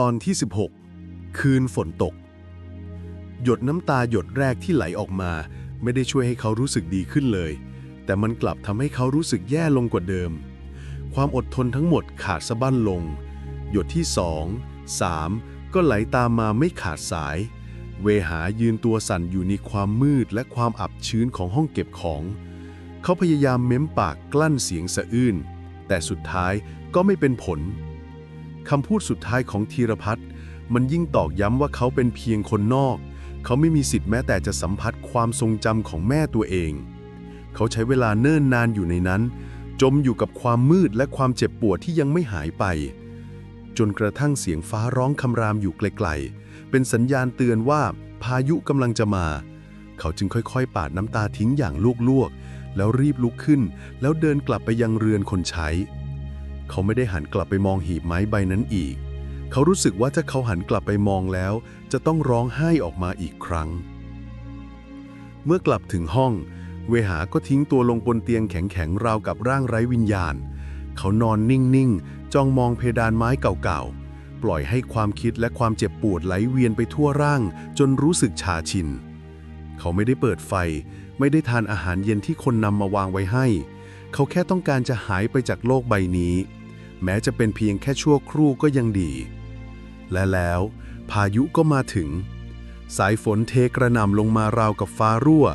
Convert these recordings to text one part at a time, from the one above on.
ตอนที่ 16 คืนฝนตก หยดน้ำตาหยดแรกที่ไหลออกมา ไม่ได้ช่วยให้เขารู้สึกดีขึ้นเลย แต่มันกลับทำให้เขารู้สึกแย่ลงกว่าเดิม ความอดทนทั้งหมดขาดสะบั้นลง หยดที่สองสามก็ไหลตามมาไม่ขาดสาย เวหายืนตัวสั่นอยู่ในความมืดและความอับชื้นของห้องเก็บของ เขาพยายามเม้มปากกลั้นเสียงสะอื้นแต่สุดท้ายก็ไม่เป็นผล คำพูดสุดท้ายของธีรพัฒน์มันยิ่งตอกย้ำว่าเขาเป็นเพียงคนนอก เขาไม่มีสิทธิ์แม้แต่จะสัมผัสความทรงจำของแม่ตัวเอง เขาใช้เวลาเนิ่นนานอยู่ในนั้น จมอยู่กับความมืดและความเจ็บปวดที่ยังไม่หายไป จนกระทั่งเสียงฟ้าร้องคำรามอยู่ไกลๆ เป็นสัญญาณเตือนว่าพายุกำลังจะมา เขาจึงค่อยๆ ปาดน้ำตาทิ้งอย่างลวกๆ แล้วรีบลุกขึ้น แล้วเดินกลับไปยังเรือนคนใช้ เขาไม่ได้หันกลับไปมองหีบไม้ใบนั้นอีก เขารู้สึกว่าถ้าเขาหันกลับไปมองแล้ว จะต้องร้องไห้ออกมาอีกครั้ง เมื่อกลับถึงห้อง เวหาก็ทิ้งตัวลงบนเตียงแข็งๆราวกับร่างไร้วิญญาณ เขานอนนิ่งๆจ้องมองเพดานไม้เก่าๆ ปล่อยให้ความคิดและความเจ็บปวดไหลเวียนไปทั่วร่าง จนรู้สึกชาชิน เขาไม่ได้เปิดไฟ ไม่ได้ทานอาหารเย็นที่คนนำมาวางไว้ให้เขาแค่ต้องการจะหายไปจากโลกใบนี้ แม้จะเป็นเพียงแค่ชั่วครู่ก็ยังดี และแล้วพายุก็มาถึง สายฝนเทกระหน่ำลงมาราวกับฟ้ารั่ว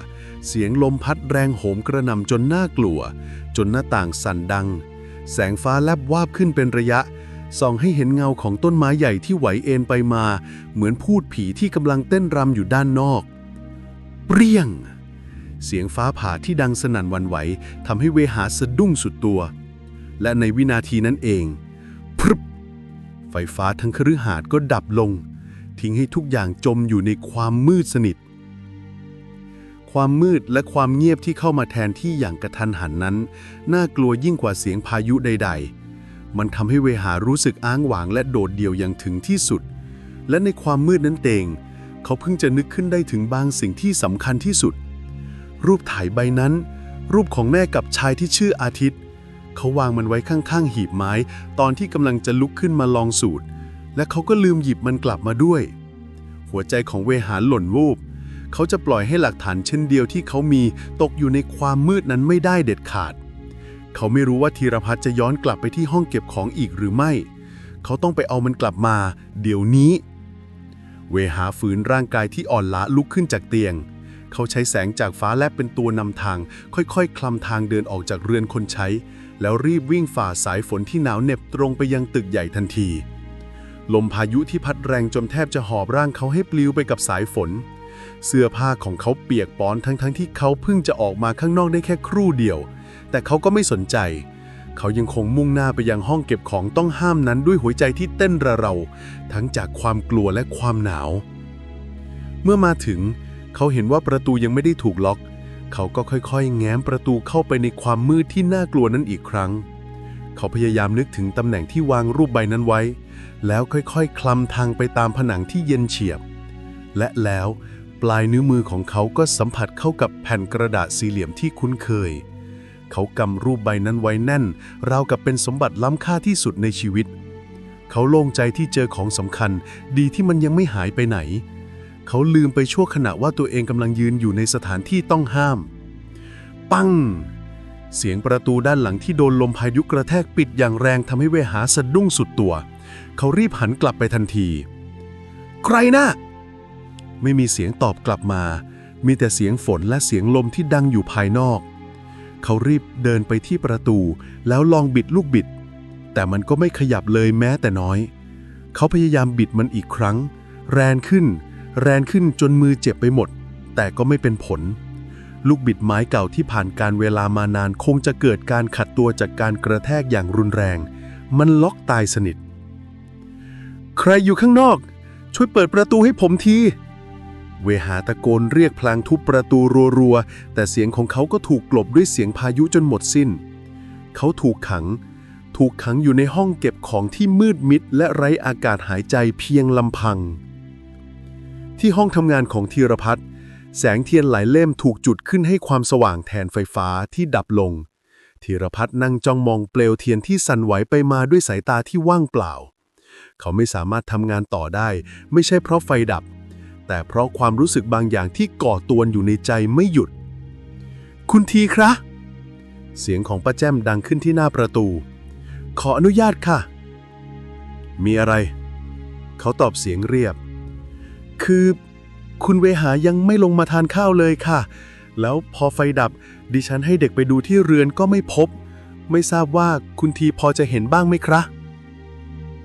เสียงลมพัดแรงโหมกระหน่ำจนน่ากลัว จนหน้าต่างสั่นดัง แสงฟ้าแลบวาบขึ้นเป็นระยะ ส่องให้เห็นเงาของต้นไม้ใหญ่ที่ไหวเอ็นไปมา เหมือนพูดผีที่กำลังเต้นรำอยู่ด้านนอก เปรี้ยง เสียงฟ้าผ่าที่ดังสนั่นวันไหวทำให้เวหาสะดุ้งสุดตัว และในวินาทีนั้นเองพรึบไฟฟ้าทั้งคฤหาสน์ก็ดับลง ทิ้งให้ทุกอย่างจมอยู่ในความมืดสนิท ความมืดและความเงียบที่เข้ามาแทนที่อย่างกระทันหันนั้น น่ากลัวยิ่งกว่าเสียงพายุใด ๆ มันทำให้เวหารู้สึกอ้างหวางและโดดเดี่ยวอย่างถึงที่สุด และในความมืดนั้นเองเขาเพิ่งจะนึกขึ้นได้ถึงบางสิ่งที่สำคัญที่สุด รูปถ่ายใบนั้น รูปของแม่กับชายที่ชื่ออาทิตย์ เขาวางมันไว้ข้างๆ หีบไม้ ตอนที่กำลังจะลุกขึ้นมาลองสูตร และเขาก็ลืมหยิบมันกลับมาด้วย หัวใจของเวหาหล่นวูบ เขาจะปล่อยให้หลักฐานเช่นเดียวที่เขามีตกอยู่ในความมืดนั้นไม่ได้เด็ดขาด เขาไม่รู้ว่าธีรพัฒน์จะย้อนกลับไปที่ห้องเก็บของอีกหรือไม่ เขาต้องไปเอามันกลับมา เดี๋ยวนี้ เวหาฝืนร่างกายที่อ่อนล้าลุกขึ้นจากเตียงเขาใช้แสงจากฟ้าแลบเป็นตัวนำทาง ค่อยๆ คลำทางเดินออกจากเรือนคนใช้ แล้วรีบวิ่งฝ่าสายฝนที่หนาวเหน็บตรงไปยังตึกใหญ่ทันที ลมพายุที่พัดแรงจนแทบจะหอบร่างเขาให้ปลิวไปกับสายฝน เสื้อผ้าของเขาเปียกปอนทั้งๆทที่เขาเพิ่งจะออกมาข้างนอกได้แค่ครู่เดียว แต่เขาก็ไม่สนใจ เขายังคงมุ่งหน้าไปยังห้องเก็บของต้องห้ามนั้นด้วยหัวใจที่เต้นระเรา ทั้งจากความกลัวและความหนาว เมื่อมาถึง เขาเห็นว่าประตูยังไม่ได้ถูกล็อกเขาก็ค่อยๆ แง้มประตูเข้าไปในความมืดที่น่ากลัวนั้นอีกครั้ง เขาพยายามนึกถึงตำแหน่งที่วางรูปใบนั้นไว้ แล้วค่อยๆ คลำทางไปตามผนังที่เย็นเฉียบ และแล้วปลายนิ้วมือของเขาก็สัมผัสเข้ากับแผ่นกระดาษสี่เหลี่ยมที่คุ้นเคย เขากำรูปใบนั้นไว้แน่น ราวกับเป็นสมบัติล้ำค่าที่สุดในชีวิต เขาโล่งใจที่เจอของสำคัญ ดีที่มันยังไม่หายไปไหน เขาลืมไปชั่วขณะว่าตัวเองกำลังยืนอยู่ในสถานที่ต้องห้าม ปัง เสียงประตูด้านหลังที่โดนลมพายุกระแทกปิดอย่างแรงทำให้เวหาสะดุ้งสุดตัว เขารีบหันกลับไปทันที ใครนะ ไม่มีเสียงตอบกลับมา มีแต่เสียงฝนและเสียงลมที่ดังอยู่ภายนอก เขารีบเดินไปที่ประตู แล้วลองบิดลูกบิด แต่มันก็ไม่ขยับเลยแม้แต่น้อย เขาพยายามบิดมันอีกครั้ง แรงขึ้น แรงขึ้นจนมือเจ็บไปหมด แต่ก็ไม่เป็นผล ลูกบิดไม้เก่าที่ผ่านการเวลามานานคงจะเกิดการขัดตัวจากการกระแทกอย่างรุนแรง มันล็อกตายสนิท ใครอยู่ข้างนอก ช่วยเปิดประตูให้ผมที เวหาตะโกนเรียกพลางทุบประตูรัวๆ แต่เสียงของเขาก็ถูกกลบด้วยเสียงพายุจนหมดสิ้น เขาถูกขังถูกขังอยู่ในห้องเก็บของที่มืดมิดและไร้อากาศหายใจเพียงลำพัง ที่ห้องทำงานของธีรพัฒน์แสงเทียนหลายเล่มถูกจุดขึ้นให้ความสว่างแทนไฟฟ้าที่ดับลงธีรพัฒน์นั่งจ้องมองเปลวเทียนที่สั่นไหวไปมาด้วยสายตาที่ว่างเปล่า เขาไม่สามารถทำงานต่อได้ ไม่ใช่เพราะไฟดับ แต่เพราะความรู้สึกบางอย่างที่ก่อตัวอยู่ในใจไม่หยุด คุณทีครับ เสียงของป้าแจ้มดังขึ้นที่หน้าประตู ขออนุญาตค่ะ มีอะไร เขาตอบเสียงเรียบ คือ คุณเวหายังไม่ลงมาทานข้าวเลยค่ะ แล้วพอไฟดับ ดิฉันให้เด็กไปดูที่เรือนก็ไม่พบ ไม่ทราบว่าคุณทีพอจะเห็นบ้างไหมครับ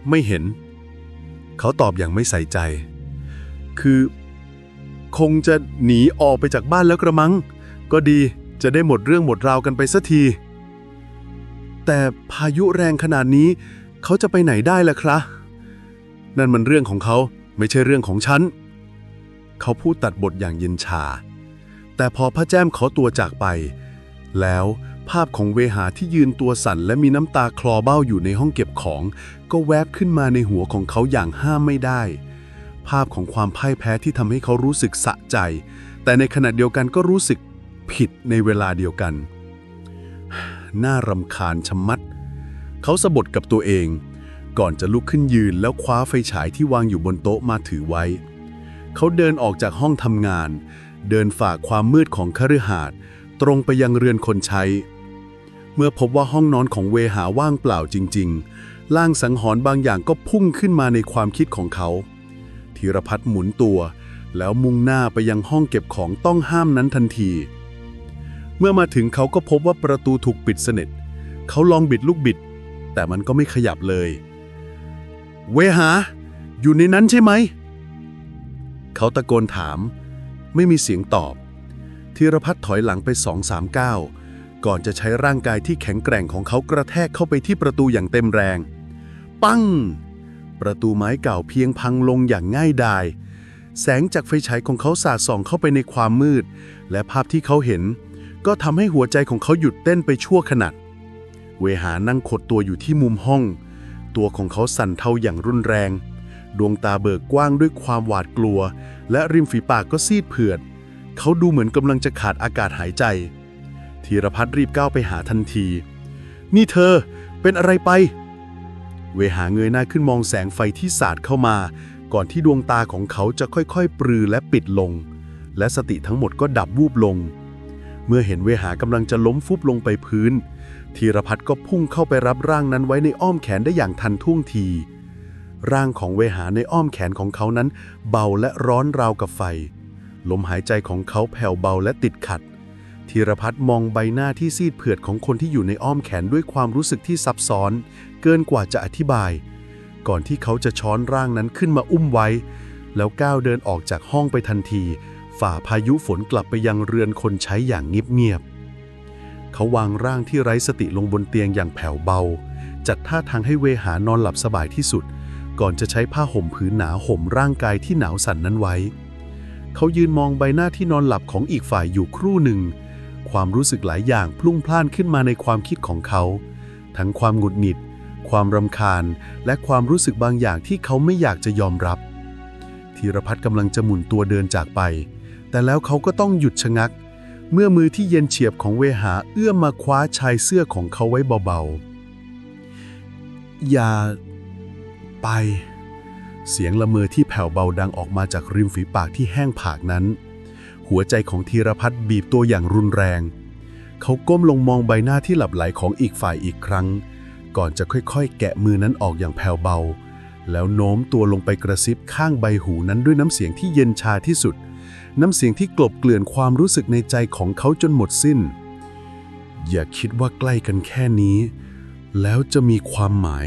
ไม่เห็น เขาตอบอย่างไม่ใส่ใจ คือ คงจะหนีออกไปจากบ้านแล้วกระมัง ก็ดีจะได้หมดเรื่องหมดราวกันไปสักที แต่พายุแรงขนาดนี้ เขาจะไปไหนได้ล่ะครับนั่นมันเรื่องของเขาไม่ใช่เรื่องของฉัน เขาพูดตัดบทอย่างเย็นชา แต่พอพระแจ้มขอตัวจากไป แล้วภาพของเวหาที่ยืนตัวสั่นและมีน้ำตาคลอเบ้าอยู่ในห้องเก็บของ ก็แวบขึ้นมาในหัวของเขาอย่างห้ามไม่ได้ ภาพของความพ่ายแพ้ที่ทำให้เขารู้สึกสะใจ แต่ในขณะเดียวกันก็รู้สึกผิดในเวลาเดียวกัน น่ารำคาญชะมัด เขาสะบดกับตัวเอง ก่อนจะลุกขึ้นยืนแล้วคว้าไฟฉายที่วางอยู่บนโต๊ะมาถือไว้ เขาเดินออกจากห้องทำงาน เดินฝ่าความมืดของคฤหาสน์ตรงไปยังเรือนคนใช้ เมื่อพบว่าห้องนอนของเวหาว่างเปล่าจริง ๆ ล่างสังหรณ์บางอย่างก็พุ่งขึ้นมาในความคิดของเขาธีรพัฒน์หมุนตัว แล้วมุ่งหน้าไปยังห้องเก็บของต้องห้ามนั้นทันที เมื่อมาถึงเขาก็พบว่าประตูถูกปิดสนิท เขาลองบิดลูกบิด แต่มันก็ไม่ขยับเลย เวหา อยู่ในนั้นใช่ไหม เขาตะโกนถาม ไม่มีเสียงตอบธีรพัฒน์ถอยหลังไปสองสามก้าวก่อนจะใช้ร่างกายที่แข็งแกร่งของเขากระแทกเข้าไปที่ประตูอย่างเต็มแรง ปัง ประตูไม้เก่าเพียงพังลงอย่างง่ายดาย แสงจากไฟฉายของเขาสาดส่องเข้าไปในความมืด และภาพที่เขาเห็น ก็ทำให้หัวใจของเขาหยุดเต้นไปชั่วขณะเวหานั่งขดตัวอยู่ที่มุมห้อง ตัวของเขาสั่นเทาอย่างรุนแรง ดวงตาเบิกกว้างด้วยความหวาดกลัว และริมฝีปากก็ซีดเผือด เขาดูเหมือนกำลังจะขาดอากาศหายใจ ธีรพัฒน์รีบก้าวไปหาทันที นี่เธอ เป็นอะไรไป เวหาเงยหน้าขึ้นมองแสงไฟที่สาดเข้ามา ก่อนที่ดวงตาของเขาจะค่อยๆ ปรือและปิดลง และสติทั้งหมดก็ดับวูบลง เมื่อเห็นเวหากำลังจะล้มฟุบลงไปพื้นธีรพัฒน์ก็พุ่งเข้าไปรับร่างนั้นไว้ในอ้อมแขนได้อย่างทันท่วงที ร่างของเวหาในอ้อมแขนของเขานั้น เบาและร้อนราวกับไฟ ลมหายใจของเขาแผ่วเบาและติดขัดธีรพัฒน์มองใบหน้าที่ซีดเผือดของคนที่อยู่ในอ้อมแขนด้วยความรู้สึกที่ซับซ้อน เกินกว่าจะอธิบาย ก่อนที่เขาจะช้อนร่างนั้นขึ้นมาอุ้มไว้ แล้วก้าวเดินออกจากห้องไปทันที ฝ่าพายุฝนกลับไปยังเรือนคนใช้อย่างเงียบๆเขาวางร่างที่ไร้สติลงบนเตียงอย่างแผ่วเบา จัดท่าทางให้เวหานอนหลับสบายที่สุด ก่อนจะใช้ผ้าห่มผืนหนาห่มร่างกายที่หนาวสั่นนั้นไว้ เขายืนมองใบหน้าที่นอนหลับของอีกฝ่ายอยู่ครู่หนึ่ง ความรู้สึกหลายอย่างพลุ่งพล่านขึ้นมาในความคิดของเขา ทั้งความหงุดหงิด ความรำคาญ และความรู้สึกบางอย่างที่เขาไม่อยากจะยอมรับธีรพัฒน์กำลังจะหมุนตัวเดินจากไป แต่แล้วเขาก็ต้องหยุดชะงัก เมื่อมือที่เย็นเฉียบของเวหาเอื้อมมาคว้าชายเสื้อของเขาไว้เบาๆ อย่า ไป เสียงละเมอที่แผ่วเบาดังออกมาจากริมฝีปากที่แห้งผากนั้น หัวใจของธีรพัฒน์บีบตัวอย่างรุนแรง เขาก้มลงมองใบหน้าที่หลับไหลของอีกฝ่ายอีกครั้ง ก่อนจะค่อยๆ แกะมือนั้นออกอย่างแผ่วเบา แล้วโน้มตัวลงไปกระซิบข้างใบหูนั้นด้วยน้ำเสียงที่เย็นชาที่สุด น้ำเสียงที่กลบเกลื่อนความรู้สึกในใจของเขาจนหมดสิ้น อย่าคิดว่าใกล้กันแค่นี้ แล้วจะมีความหมาย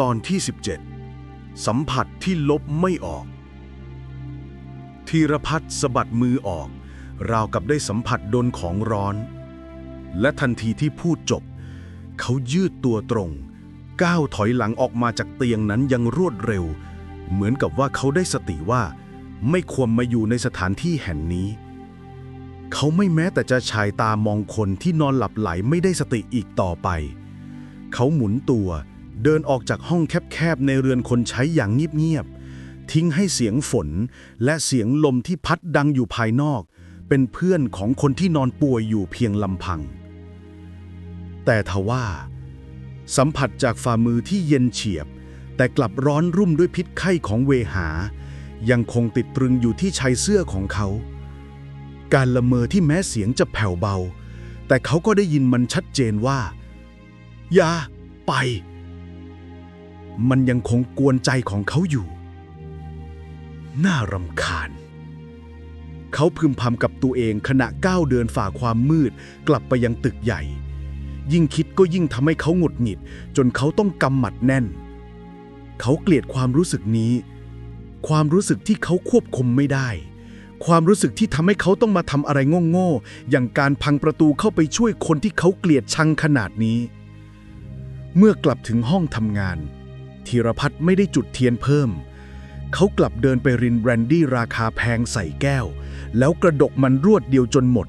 ตอนที่ 17 สัมผัสที่ลบไม่ออกธีรพัฒน์สะบัดมือออก ราวกับได้สัมผัสโดนของร้อน และทันทีที่พูดจบ เขายืดตัวตรง ก้าวถอยหลังออกมาจากเตียงนั้นยังรวดเร็ว เหมือนกับว่าเขาได้สติว่า ไม่ควรมาอยู่ในสถานที่แห่งนี้ เขาไม่แม้แต่จะชายตามองคนที่นอนหลับไหลไม่ได้สติอีกต่อไป เขาหมุนตัวเเดินออกจากห้องแคบๆในเรือนคนใช้อย่างเงียบๆ ทิ้งให้เสียงฝนและเสียงลมที่พัดดังอยู่ภายนอก เป็นเพื่อนของคนที่นอนป่วยอยู่เพียงลำพัง แต่ทว่า สัมผัสจากฝ่ามือที่เย็นเฉียบ แต่กลับร้อนรุ่มด้วยพิษไข้ของเวหา ยังคงติดตรึงอยู่ที่ชายเสื้อของเขา การละเมอที่แม้เสียงจะแผ่วเบา แต่เขาก็ได้ยินมันชัดเจนว่า อย่าไป มันยังคงกวนใจของเขาอยู่ น่ารำคาญ เขาพึมพำกับตัวเองขณะก้าวเดินฝ่าความมืดกลับไปยังตึกใหญ่ ยิ่งคิดก็ยิ่งทำให้เขาหงุดหงิด จนเขาต้องกำหมัดแน่น เขาเกลียดความรู้สึกนี้ ความรู้สึกที่เขาควบคุมไม่ได้ ความรู้สึกที่ทำให้เขาต้องมาทำอะไรโง่ๆอย่างการพังประตูเข้าไปช่วยคนที่เขาเกลียดชังขนาดนี้ เมื่อกลับถึงห้องทำงาน ธีรพัฒน์ไม่ได้จุดเทียนเพิ่ม เขากลับเดินไปรินแบรนดี้ราคาแพงใส่แก้ว แล้วกระดกมันรวดเดียวจนหมด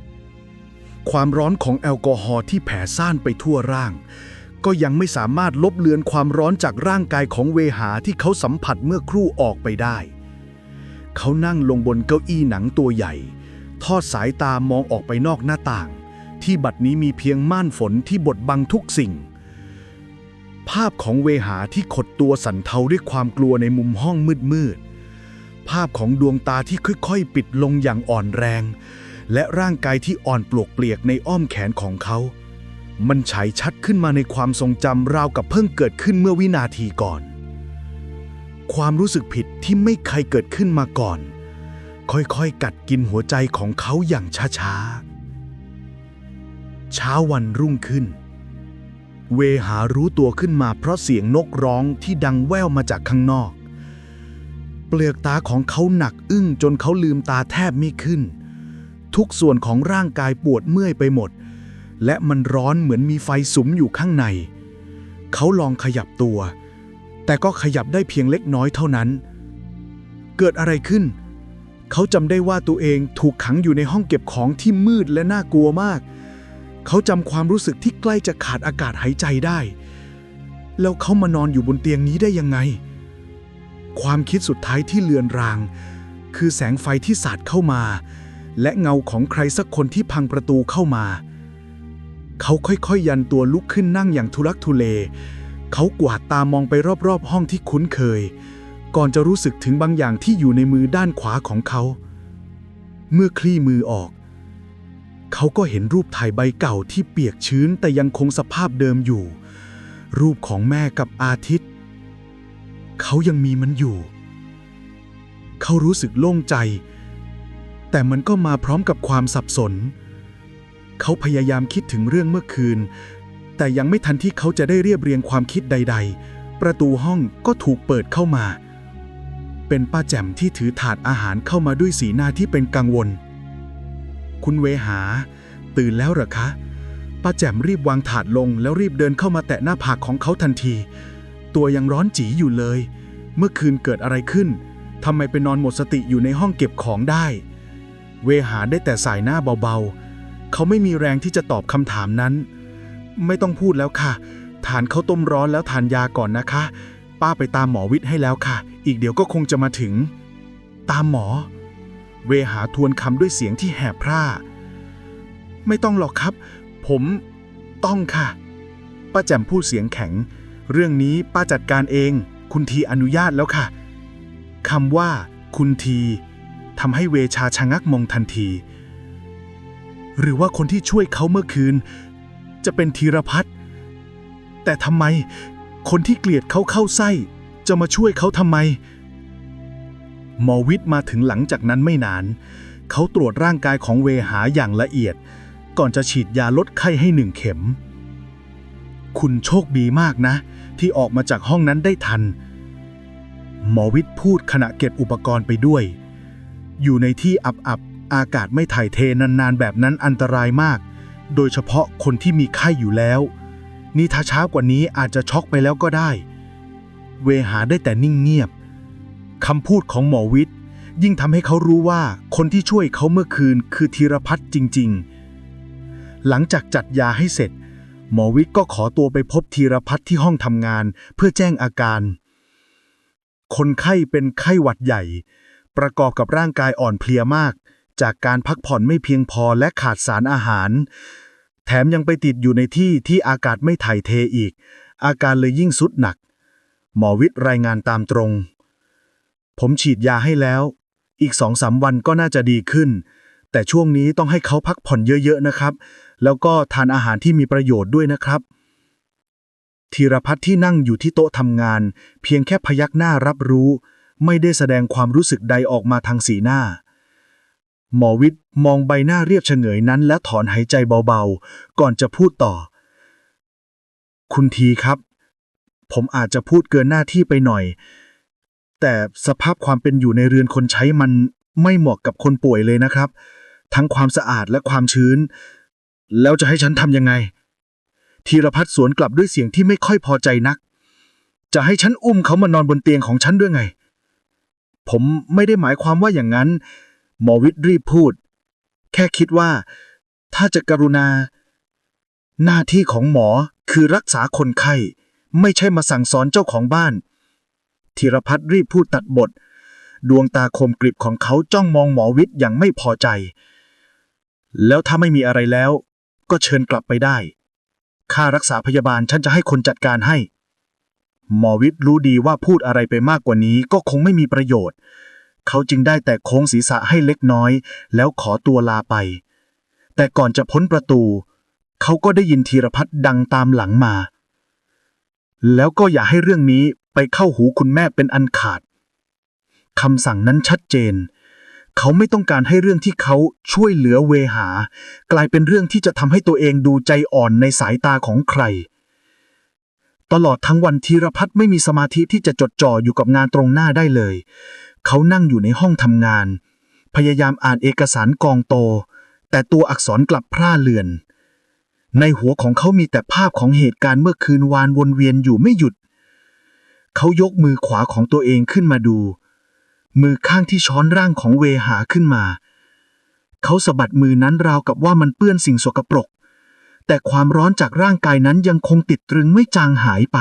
ความร้อนของแอลกอฮอล์ที่แผ่ซ่านไปทั่วร่าง ก็ยังไม่สามารถลบเลือนความร้อนจากร่างกายของเวหาที่เขาสัมผัสเมื่อครู่ออกไปได้ เขานั่งลงบนเก้าอี้หนังตัวใหญ่ ทอดสายตามองออกไปนอกหน้าต่าง ที่บัดนี้มีเพียงม่านฝนที่บดบังทุกสิ่ง ภาพของเวหาที่ขดตัวสั่นเทาด้วยความกลัวในมุมห้องมืดๆ ภาพของดวงตาที่ค่อยๆ ปิดลงอย่างอ่อนแรง และร่างกายที่อ่อนปลวกเปลียกในอ้อมแขนของเขา มันฉายชัดขึ้นมาในความทรงจำราวกับเพิ่งเกิดขึ้นเมื่อวินาทีก่อน ความรู้สึกผิดที่ไม่เคยเกิดขึ้นมาก่อน ค่อยๆ กัดกินหัวใจของเขาอย่างช้าๆ เช้าวันรุ่งขึ้น เวหารู้ตัวขึ้นมาเพราะเสียงนกร้องที่ดังแว่วมาจากข้างนอก เปลือกตาของเขาหนักอึ้งจนเขาลืมตาแทบไม่ขึ้น ทุกส่วนของร่างกายปวดเมื่อยไปหมด และมันร้อนเหมือนมีไฟสุมอยู่ข้างใน เขาลองขยับตัว แต่ก็ขยับได้เพียงเล็กน้อยเท่านั้น เกิดอะไรขึ้น เขาจำได้ว่าตัวเองถูกขังอยู่ในห้องเก็บของที่มืดและน่ากลัวมากเเขาจำความรู้สึกที่ใกล้จะขาดอากาศหายใจได้ แล้วเขามานอนอยู่บนเตียงนี้ได้ยังไง ความคิดสุดท้ายที่เลือนราง คือแสงไฟที่สาดเข้ามา และเงาของใครสักคนที่พังประตูเข้ามา เขาค่อยๆยันตัวลุกขึ้นนั่งอย่างทุลักทุเล เขากวาดตามองไปรอบๆ ห้องที่คุ้นเคย ก่อนจะรู้สึกถึงบางอย่างที่อยู่ในมือด้านขวาของเขา เมื่อคลี่มือออก เขาก็เห็นรูปถ่ายใบเก่าที่เปียกชื้นแต่ยังคงสภาพเดิมอยู่ รูปของแม่กับอาทิตย์ เขายังมีมันอยู่ เขารู้สึกโล่งใจ แต่มันก็มาพร้อมกับความสับสน เขาพยายามคิดถึงเรื่องเมื่อคืน แต่ยังไม่ทันที่เขาจะได้เรียบเรียงความคิดใด ๆ ประตูห้องก็ถูกเปิดเข้ามา เป็นป้าแจ่มที่ถือถาดอาหารเข้ามาด้วยสีหน้าที่เป็นกังวล คุณเวหา ตื่นแล้วเหรอคะป้าแจ่มรีบวางถาดลงแล้วรีบเดินเข้ามาแตะหน้าผากของเขาทันที ตัวยังร้อนจีอยู่เลย เมื่อคืนเกิดอะไรขึ้นทำไมไปนอนหมดสติอยู่ในห้องเก็บของได้ เวหาได้แต่สายหน้าเบาๆ เขาไม่มีแรงที่จะตอบคำถามนั้น ไม่ต้องพูดแล้วค่ะ ทานข้าวต้มร้อนแล้วทานยาก่อนนะคะ ป้าไปตามหมอวิทย์ให้แล้วค่ะ อีกเดี๋ยวก็คงจะมาถึง ตามหมอ เวหาทวนคำด้วยเสียงที่แหบพร่า ไม่ต้องหรอกครับ ผมต้องค่ะ ป้าแจ่มพูดเสียงแข็ง เรื่องนี้ป้าจัดการเอง คุณทีอนุญาตแล้วค่ะคำว่า คุณทีทำให้เวชาชะงักมองทันที หรือว่าคนที่ช่วยเขาเมื่อคืน จะเป็นธีรพัฒน์แต่ทำไม คนที่เกลียดเขาเข้าไส้ จะมาช่วยเขาทำไม หมอวิทย์มาถึงหลังจากนั้นไม่นาน เขาตรวจร่างกายของเวหาอย่างละเอียด ก่อนจะฉีดยาลดไข้ให้หนึ่งเข็ม คุณโชคดีมากนะ ที่ออกมาจากห้องนั้นได้ทัน หมอวิทย์พูดขณะเก็บอุปกรณ์ไปด้วย อยู่ในที่อับๆอากาศไม่ถ่ายเทนานๆแบบนั้นอันตรายมาก โดยเฉพาะคนที่มีไข้อยู่แล้ว นี่ถ้าช้ากว่านี้อาจจะช็อกไปแล้วก็ได้ เวหาได้แต่นิ่งเงียบ คำพูดของหมอวิทย์ ยิ่งทำให้เขารู้ว่าคนที่ช่วยเขาเมื่อคืนคือธีรพัฒน์จริง ๆ หลังจากจัดยาให้เสร็จ หมอวิทย์ก็ขอตัวไปพบธีรพัฒน์ที่ห้องทำงาน เพื่อแจ้งอาการ คนไข้เป็นไข้หวัดใหญ่ ประกอบกับร่างกายอ่อนเพลียมาก จากการพักผ่อนไม่เพียงพอและขาดสารอาหาร แถมยังไปติดอยู่ในที่ที่อากาศไม่ถ่ายเทอีก อาการเลยยิ่งสุดหนัก หมอวิทย์รายงานตามตรง ผมฉีดยาให้แล้ว อีกสองสามวันก็น่าจะดีขึ้น แต่ช่วงนี้ต้องให้เขาพักผ่อนเยอะๆนะครับ แล้วก็ทานอาหารที่มีประโยชน์ด้วยนะครับธีรพัฒน์ที่นั่งอยู่ที่โต๊ะทำงาน เพียงแค่พยักหน้ารับรู้ ไม่ได้แสดงความรู้สึกใดออกมาทางสีหน้า หมอวิทย์มองใบหน้าเรียบเฉงยนั้น และถอนหายใจเบาๆ ก่อนจะพูดต่อ คุณทีครับ ผมอาจจะพูดเกินหน้าที่ไปหน่อย แต่สภาพความเป็นอยู่ในเรือนคนใช้มันไม่เหมาะกับคนป่วยเลยนะครับ ทั้งความสะอาดและความชื้น แล้วจะให้ฉันทำยังไงธีรพัฒน์สวนกลับด้วยเสียงที่ไม่ค่อยพอใจนัก จะให้ฉันอุ้มเขามานอนบนเตียงของฉันด้วยไง ผมไม่ได้หมายความว่าอย่างนั้น หมอวิทย์รีบพูด แค่คิดว่า ถ้าจะกรุณา หน้าที่ของหมอคือรักษาคนไข้ ไม่ใช่มาสั่งสอนเจ้าของบ้าน ธีรพัฒน์รีบพูดตัดบท ดวงตาคมกริบของเขาจ้องมองหมอวิทย์อย่างไม่พอใจ แล้วถ้าไม่มีอะไรแล้ว ก็เชิญกลับไปได้ ค่ารักษาพยาบาลฉันจะให้คนจัดการให้ หมอวิทย์รู้ดีว่าพูดอะไรไปมากกว่านี้ก็คงไม่มีประโยชน์ เขาจึงได้แต่โค้งศีรษะให้เล็กน้อย แล้วขอตัวลาไป แต่ก่อนจะพ้นประตู เขาก็ได้ยินธีรพัฒน์ดังตามหลังมาแล้วก็อย่าให้เรื่องนี้ ไปเข้าหูคุณแม่เป็นอันขาดคำสั่งนั้นชัดเจน เขาไม่ต้องการให้เรื่องที่เขาช่วยเหลือเวหา กลายเป็นเรื่องที่จะทำให้ตัวเองดูใจอ่อนในสายตาของใคร ตลอดทั้งวันธีรพัฒน์ไม่มีสมาธิที่จะจดจ่ออยู่กับงานตรงหน้าได้เลย เขานั่งอยู่ในห้องทำงาน พยายามอ่านเอกสารกองโต แต่ตัวอักษรกลับพร่าเลือน ในหัวของเขามีแต่ภาพของเหตุการณ์เมื่อคืนวานวนเวียนอยู่ไม่หยุด เขายกมือขวาของตัวเองขึ้นมาดู มือข้างที่ช้อนร่างของเวหาขึ้นมา เขาสะบัดมือนั้นราวกับว่ามันเปื้อนสิ่งสกปรก แต่ความร้อนจากร่างกายนั้นยังคงติดตรึงไม่จางหายไป